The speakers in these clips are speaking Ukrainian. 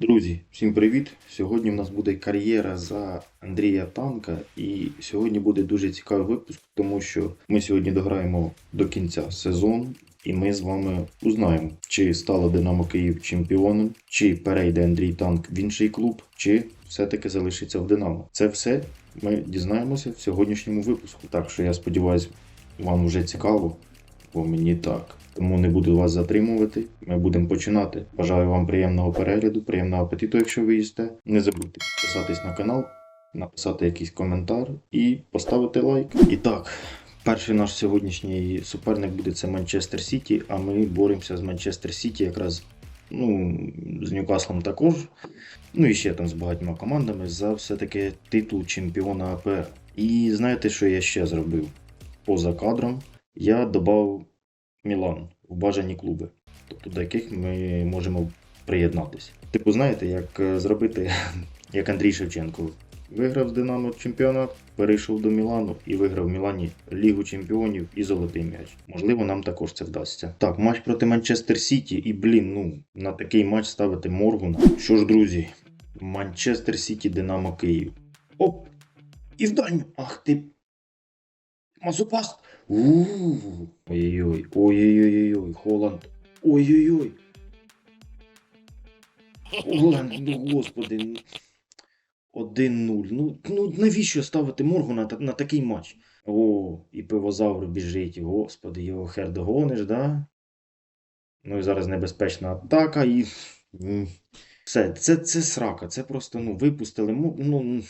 Друзі, всім привіт! Сьогодні в нас буде кар'єра за Андрія Танка, і сьогодні буде дуже цікавий випуск, тому що ми сьогодні дограємо до кінця сезону, і ми з вами узнаємо, чи стало Динамо Київ чемпіоном, чи перейде Андрій Танк в інший клуб, чи все-таки залишиться в Динамо. Це все ми дізнаємося в сьогоднішньому випуску. Так що я сподіваюся, вам вже цікаво, бо мені так. Тому не буду вас затримувати. Ми будемо починати. Бажаю вам приємного перегляду, приємного апетиту, якщо ви їсте. Не забудьте підписатись на канал, написати якийсь коментар і поставити лайк. І так, перший наш сьогоднішній суперник буде це Манчестер Сіті, а ми боремося з Манчестер Сіті якраз. Ну, з Ньюкаслом також. Ну і ще там з багатьма командами за все-таки титул чемпіона АПР. І знаєте, що я ще зробив? Поза кадром я додав Мілан в бажані клуби, тобто до яких ми можемо приєднатися. Типу, знаєте, як е, зробити, як Андрій Шевченко. Виграв з Динамо чемпіонат, перейшов до Мілану і виграв в Мілані Лігу Чемпіонів і золотий м'яч. Можливо, нам також це вдасться. Так, матч проти Манчестер Сіті, і блін, ну на такий матч ставити Моргуна. Що ж, друзі, Манчестер Сіті, Динамо Київ. Оп! І в дальню! Ах ти! Мазопаст! Ой-ой-ой, ой-ой-ой, Холланд. Ой-ой-ой. Холланд, ну господи. ну, 1-0. Ну, ну навіщо ставити Моргуна на, на такий матч? О, і пивозавр біжить. Господи, його хер догониш, да? Ну і зараз небезпечна атака і. Все, це, це срака, це просто ну, випустили. Ну,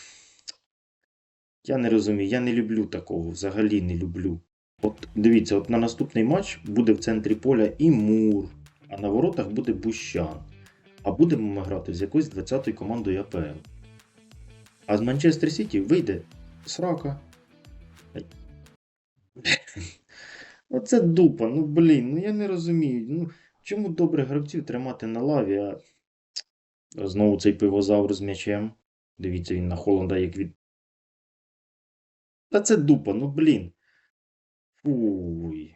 я не розумію, я не люблю такого, взагалі не люблю. От дивіться, от на наступний матч буде в центрі поля і Мур, а на воротах буде Бущан. А будемо ми грати з якоюсь 20-ю командою АПЛ. А з Манчестер Сіті вийде срака. Оце дупа, ну блін, ну я не розумію. Ну, чому добрих гравців тримати на лаві, а знову цей пивозавр з м'ячем. Дивіться, він на Холланда як від. Та це дупа, ну блін. Фуй.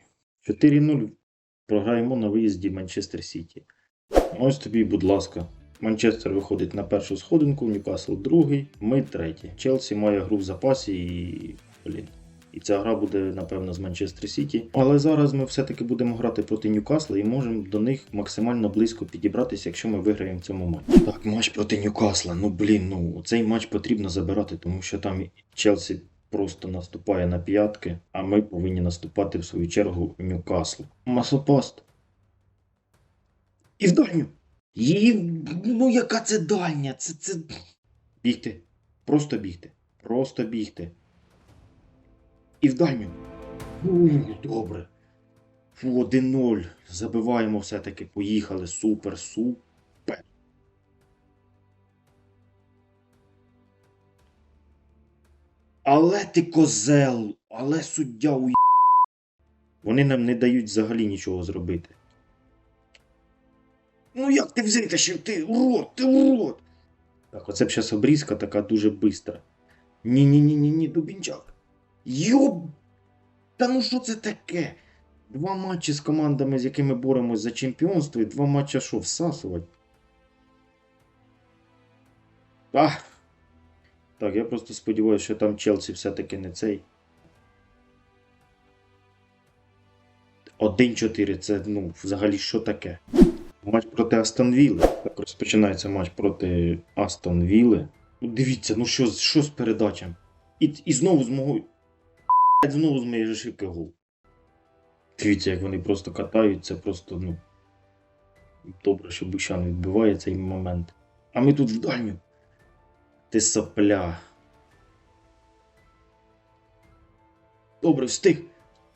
4-0 програємо на виїзді Манчестер Сіті. Ось тобі, будь ласка. Манчестер виходить на першу сходинку, Ньюкасл другий, ми третій. Челсі має гру в запасі і. Блін. І ця гра буде, напевно, з Манчестер Сіті. Але зараз ми все-таки будемо грати проти Ньюкасла і можемо до них максимально близько підібратися, якщо ми виграємо в цьому матчі. Так, матч проти Ньюкасла. Ну блін, ну цей матч потрібно забирати, тому що там Челсі просто наступає на п'ятки, а ми повинні наступати в свою чергу Ньюкаслу. Масопаст. І в дальню. Її. Ну яка це дальня? Це це. Бігти. Просто бігти. Просто бігти. І в дальню. У, добре. Фу, 1-0. Забиваємо все-таки. Поїхали. Супер, супер. Але ти козел, але суддя у Вони нам не дають взагалі нічого зробити. Ну як ти витащив? Ти урод, ти урод. Так, оце б зараз обрізка така дуже бистра. Ні-ні-ні-ні-ні, Дубінчак. Йоб! Та ну що це таке? Два матчі з командами, з якими боремось за чемпіонство, і два матчі що, всасувати? Ах! Так, я просто сподіваюся, що там Челсі все-таки не цей. 1-4 це ну, взагалі що таке? Матч проти Астон Вілли. Так розпочинається матч проти Астон Вілли. Ну, дивіться, ну що, що з передачем? І, і знову з мого. Знову з моєї ошибки гол. Дивіться, як вони просто катають, це просто, ну. Добре, що Бущан відбиває цей момент. А ми тут в дальню. Ти сопля. Добре, встиг.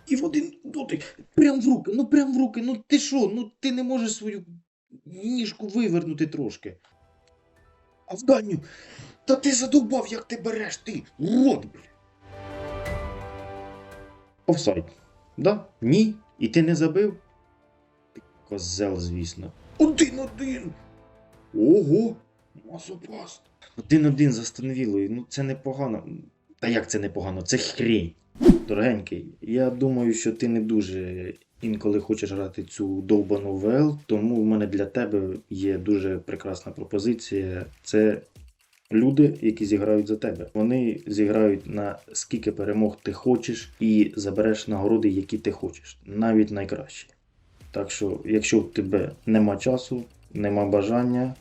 І в один дотик. Прям в руки, ну прям в руки. Ну ти що? Ну ти не можеш свою ніжку вивернути трошки. А в дальню. Та ти задовбав, як ти береш, ти. Урод, блядь. Офсайд. Да? Ні. І ти не забив? Ти козел, звісно. Один-один. Ого! Масопаст. Один-один за Станвілою. Ну це непогано. Та як це непогано? Це хрень. Дорогенький, я думаю, що ти не дуже інколи хочеш грати цю довбану ВЛ, тому в мене для тебе є дуже прекрасна пропозиція. Це люди, які зіграють за тебе. Вони зіграють на скільки перемог ти хочеш і забереш нагороди, які ти хочеш, навіть найкращі. Так що, якщо в тебе нема часу, нема бажання,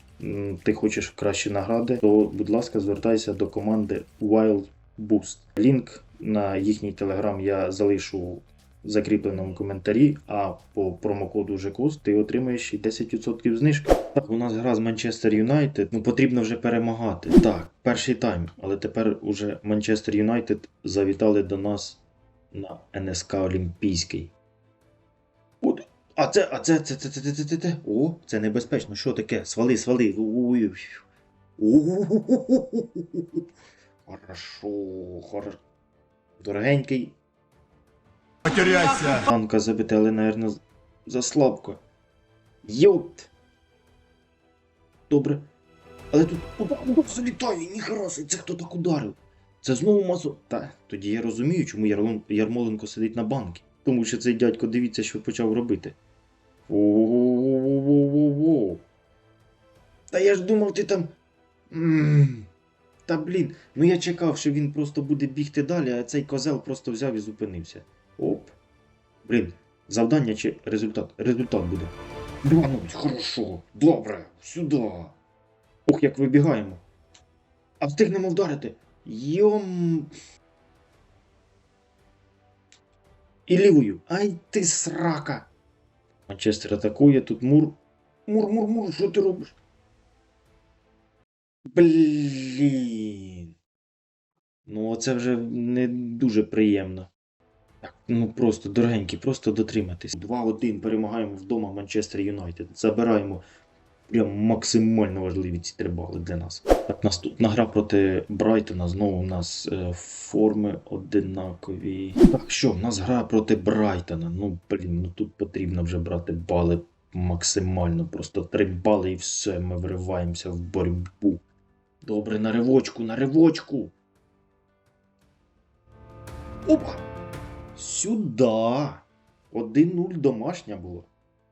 ти хочеш кращі награди, то, будь ласка, звертайся до команди Wild Boost. Лінк на їхній телеграм я залишу в закріпленому коментарі, а по промокоду ЖКОС ти отримаєш й 10% знижки. Так, у нас гра з Манчестер Юнайтед. Ну потрібно вже перемагати. Так, перший тайм, але тепер уже Манчестер Юнайтед завітали до нас на НСК Олімпійський. А це, а це, це, це, це, це, це, це, це. О, це небезпечно. Що таке? Свали, свали. Хорошо, хорошо. Дорогенький. Потеряйся! Танка забити, але, наверное, заслабко. Йопт! Добре. Але тут опа, опа, залітає, ніхера, собі, це хто так ударив? Це знову масо. Та тоді я розумію, чому Ярмоленко сидить на банкі. Тому що цей дядько дивіться, що почав робити. Воу-воу-воу-воу-воу. Та я ж думав, ти там. М, Та блін, ну я чекав, що він просто буде бігти далі, а цей козел просто взяв і зупинився. Оп. Блін, завдання чи результат? Результат буде. Двануть, хорошо, добре, сюди. Ух, як вибігаємо. А встигнемо вдарити. Йом. І лівою. Ай ти срака. Манчестер атакує, тут мур. Мур, мур, мур, що ти робиш? Блін. Ну, це вже не дуже приємно. Так, ну просто дорогенькі, просто дотриматись. 2-1 перемагаємо вдома Манчестер Юнайтед. Забираємо прям максимально важливі ці три бали для нас. Так, наступна гра проти Брайтона. Знову у нас е, форми одинакові. Так, що, в нас гра проти Брайтона. Ну, блін, ну тут потрібно вже брати бали максимально. Просто три бали і все, ми вриваємося в боротьбу. Добре, на ривочку, на ривочку. Опа! Сюда. 1-0 домашня була.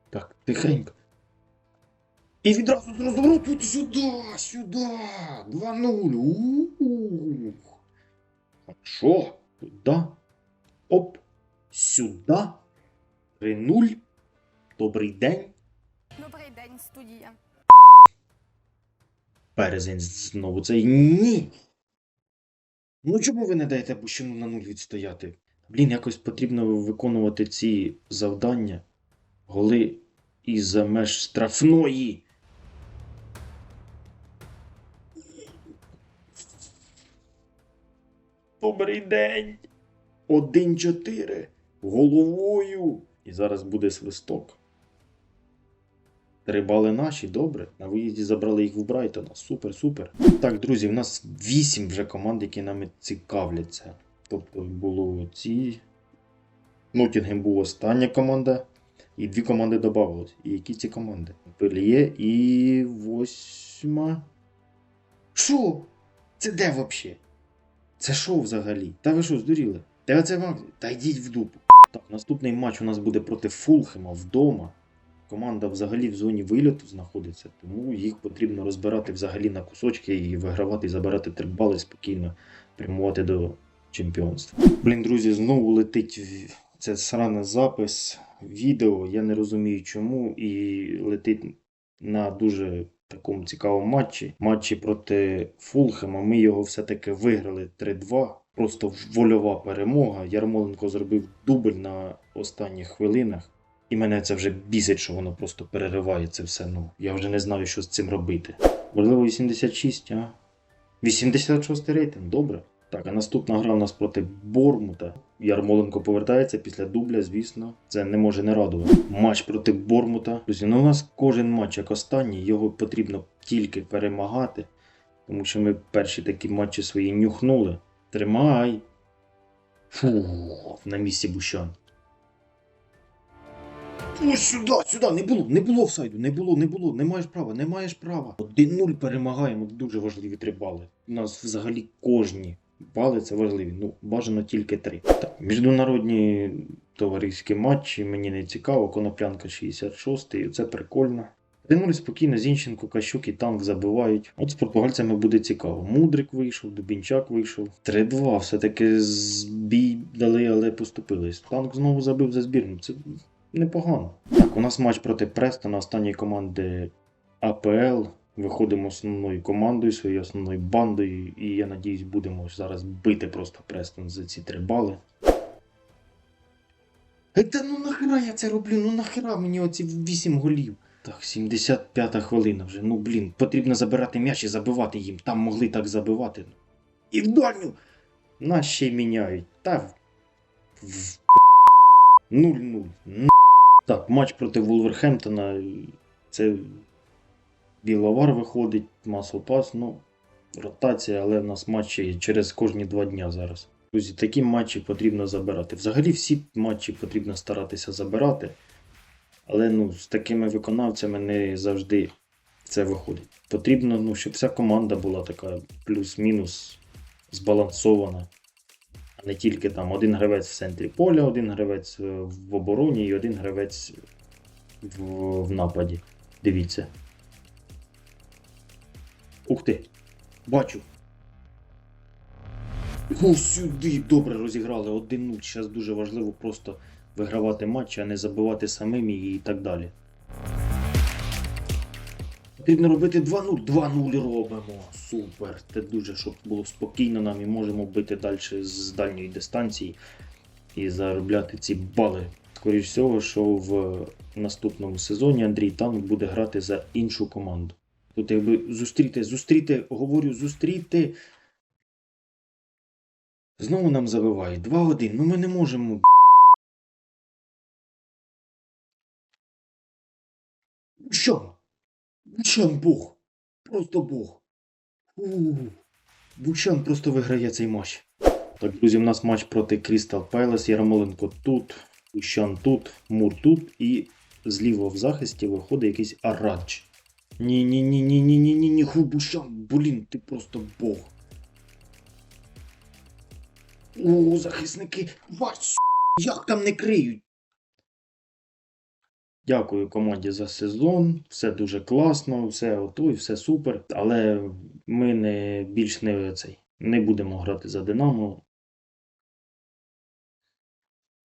Так, тихенько. І відразу з розвороту сюди, сюди. 2-0. У-у-у. Хорошо. Туди. Оп. Сюди. 3-0. Добрий день. Добрий день, студія. Березень знову цей. Ні. Ну чому ви не даєте Бущину на нуль відстояти? Блін, якось потрібно виконувати ці завдання. Голи із-за меж штрафної. Добрий день. 1-4. Головою. І зараз буде свисток. Три бали наші, добре. На виїзді забрали їх в Брайтона. Супер, супер. Так, друзі, в нас вісім вже команд, які нами цікавляться. Тобто було ці. Нотінгем був остання команда. І дві команди додавалось. І які ці команди? Пельє і восьма. Що? Це де взагалі? Це що взагалі? Та ви що, здуріли? Та це вам. Та йдіть в дупу. Так, наступний матч у нас буде проти Фулхема вдома. Команда взагалі в зоні вильоту знаходиться, тому їх потрібно розбирати взагалі на кусочки і вигравати, і забирати три бали спокійно, прямувати до чемпіонства. Блін, друзі, знову летить це сраний запис відео. Я не розумію чому. І летить на дуже такому цікавому матчі. Матчі проти Фулхема. Ми його все-таки виграли 3-2. Просто вольова перемога. Ярмоленко зробив дубль на останніх хвилинах. І мене це вже бісить, що воно просто перериває це все. Ну, я вже не знаю, що з цим робити. Можливо, 86, а? 86 рейтинг, добре. Так, а наступна гра у нас проти Бормута. Ярмоленко повертається після дубля, звісно. Це не може не радувати. Матч проти Бормута. Друзі, ну у нас кожен матч як останній, його потрібно тільки перемагати. Тому що ми перші такі матчі свої нюхнули. Тримай. Фу, на місці Бущан. Ось сюди, сюди, не було, не було офсайду, не було, не було, не маєш права, не маєш права. 1-0 перемагаємо, дуже важливі три бали. У нас взагалі кожні бали це важливі, ну бажано тільки три. Так, міжнародні товариські матчі, мені не цікаво, коноплянка 66 і це прикольно. 3-0 спокійно, Зінченко, Кащук і танк забивають. От з португальцями буде цікаво. Мудрик вийшов, Дубінчак вийшов. 3-2, все-таки збій дали, але поступились. Танк знову забив за збірну. Це непогано. Так, у нас матч проти Престона, останньої команди АПЛ. Виходимо основною командою, своєю основною бандою, і я надіюсь, будемо зараз бити просто Престон за ці три бали. Ей, Та ну нахера я це роблю? Ну нахера мені оці 8 голів? Так, 75-та хвилина вже. Ну блін, потрібно забирати м'яч і забивати їм. Там могли так забивати. І в дальню! Нас ще й міняють. Та в- 0-0. Так, матч проти Вулверхемптона. Це Біловар виходить, Масопас, ну, ротація, але в нас матчі через кожні два дня зараз. Друзі, такі матчі потрібно забирати. Взагалі всі матчі потрібно старатися забирати. Але ну, з такими виконавцями не завжди це виходить. Потрібно, ну, щоб вся команда була така плюс-мінус збалансована. А не тільки там один гравець в центрі поля, один гравець е, в обороні і один гравець в, в нападі. Дивіться. Ух ти! Бачу. О, сюди добре розіграли 1-0. Зараз дуже важливо просто вигравати матч, а не забивати самим і так далі. Потрібно робити 2-0. 2-0 робимо. Супер. Це дуже, щоб було спокійно нам і можемо бити далі з дальньої дистанції і заробляти ці бали. Скоріше всього, що в наступному сезоні Андрій Танк буде грати за іншу команду. Тут якби зустріти, зустріти, говорю, зустріти. Знову нам забивають. 2-1. Ну ми не можемо. Бущан! Бущан Бог! Просто Бог! У, Бущан просто виграє цей матч. Так, друзі, у нас матч проти Крістал Пайлас. Ярмоленко тут, Бущан тут, Мур тут і зліва в захисті виходить якийсь Арадж. Ху, Бущан, блін, ти просто Бог. О, захисники, бач, с**, як там не криють. Дякую команді за сезон. Все дуже класно, все ото і все супер. Але ми не більш не цей. Не будемо грати за Динамо.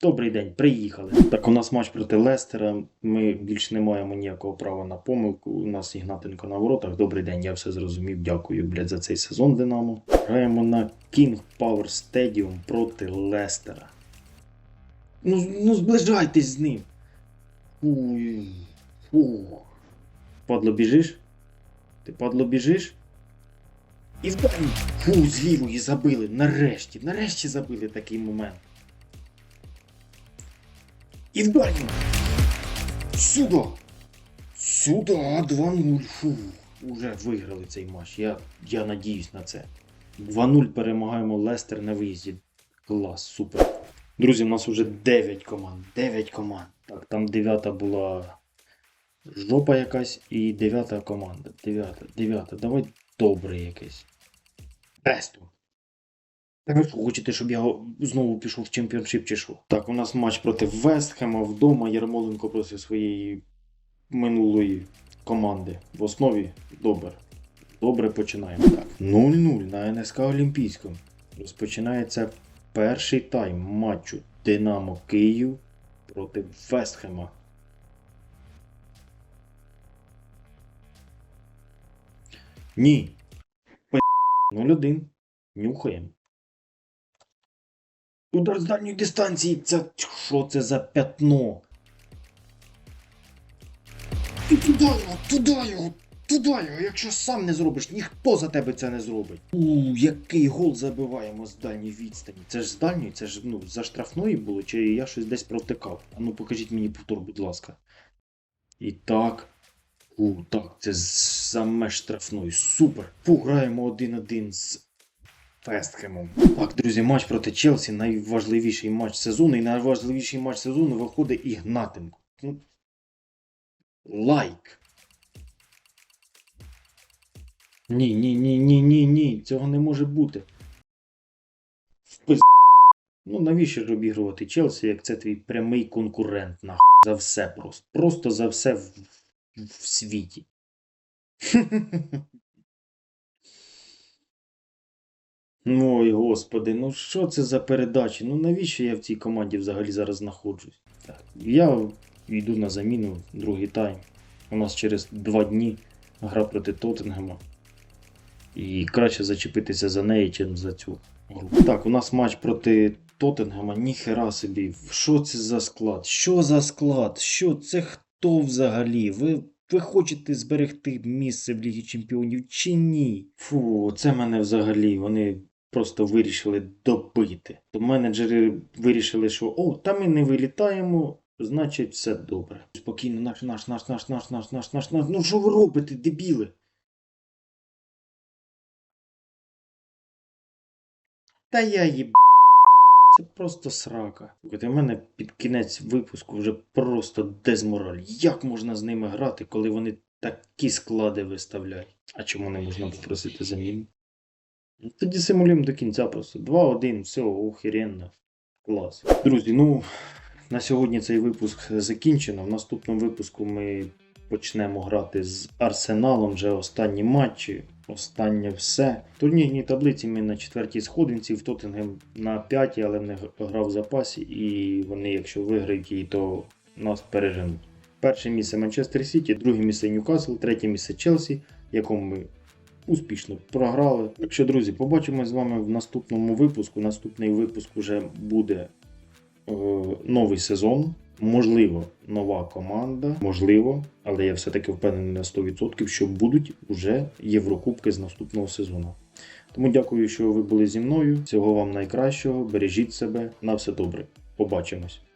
Добрий день, приїхали. Так, у нас матч проти Лестера. Ми більш не маємо ніякого права на помилку. У нас Ігнатенко на воротах. Добрий день, я все зрозумів. Дякую, блядь, за цей сезон Динамо. Граємо на King Power Stadium проти Лестера. Ну, ну зближайтесь з ним. Падло біжиш? Ти падло біжиш? І вдарив. Фу, з лівої забили. Нарешті, нарешті забили такий момент. І вдарив. Сюди. Сюди, 2-0. Фу. Уже виграли цей матч. Я, я надіюсь на це. 2-0 перемагаємо Лестер на виїзді. Клас, супер. Друзі, у нас вже 9 команд. 9 команд. Так, там 9 була жопа якась і 9 команда. 9, 9. Давай добре якесь. Престон. Ви хочете, щоб я знову пішов в чемпіоншип чи що? Так, у нас матч проти Вестхема вдома. Ярмоленко проти своєї минулої команди. В основі добре. Добре починаємо. Так. 0-0 на НСК Олімпійському. Розпочинається перший тайм матчу Динамо Київ проти Вестхема. Ні. 0-1. Нюхаємо. Удар з дальньої дистанції. Це що це за п'ятно? І туди його, туди його, туди його. Якщо сам не зробиш, ніхто за тебе це не зробить. У, який гол забиваємо з дальньої відстані. Це ж з дальньої, це ж ну, за штрафної було, чи я щось десь провтикав. А ну покажіть мені повтор, будь ласка. І так. У, так, це саме штрафної. Супер. Фу, граємо 1-1 з Фестхемом. Так, друзі, матч проти Челсі найважливіший матч сезону. І найважливіший матч сезону виходить Ігнатенко. Ну, лайк. Ні, ні, ні, ні, ні, ні. Цього не може бути. Впис... Ну навіщо ж обігрувати Челсі, як це твій прямий конкурент на за все просто. Просто за все в, в світі. ой, господи, ну що це за передачі? Ну навіщо я в цій команді взагалі зараз знаходжусь? Я йду на заміну другий тайм. У нас через два дні гра проти Тоттенгема. І краще зачепитися за неї, чим за цю гру. Так, у нас матч проти Тоттенгема, ніхера собі. Що це за склад? Що за склад? Що це хто взагалі? Ви, ви хочете зберегти місце в Лігі Чемпіонів чи ні? Фу, це мене взагалі. Вони просто вирішили добити. То менеджери вирішили, що о, та ми не вилітаємо. Значить, все добре. Спокійно, наш, наш, наш, наш, наш, наш, наш, наш, наш. Ну що ви робите, дебіли? Та я їб... Це просто срака. Слухайте, мене під кінець випуску вже просто дезмораль. Як можна з ними грати, коли вони такі склади виставляють? А чому не можна попросити заміну? Тоді симулюємо до кінця просто. 2-1, все, охеренно. Клас. Друзі, ну на сьогодні цей випуск закінчено. В наступному випуску ми почнемо грати з Арсеналом вже останні матчі. Останнє все. В турнірній таблиці ми на четвертій сходинці, в Тоттенгем на п'ятій, але в них гра в запасі, і вони, якщо виграють її, то нас переженуть. Перше місце Манчестер Сіті, друге місце Ньюкасл, третє місце Челсі, якому ми успішно програли. Так що, друзі, побачимось з вами в наступному випуску. Наступний випуск вже буде е, новий сезон. Можливо, нова команда, можливо, але я все-таки впевнений на 100%, що будуть вже Єврокубки з наступного сезону. Тому дякую, що ви були зі мною. Всього вам найкращого. Бережіть себе. На все добре. Побачимось.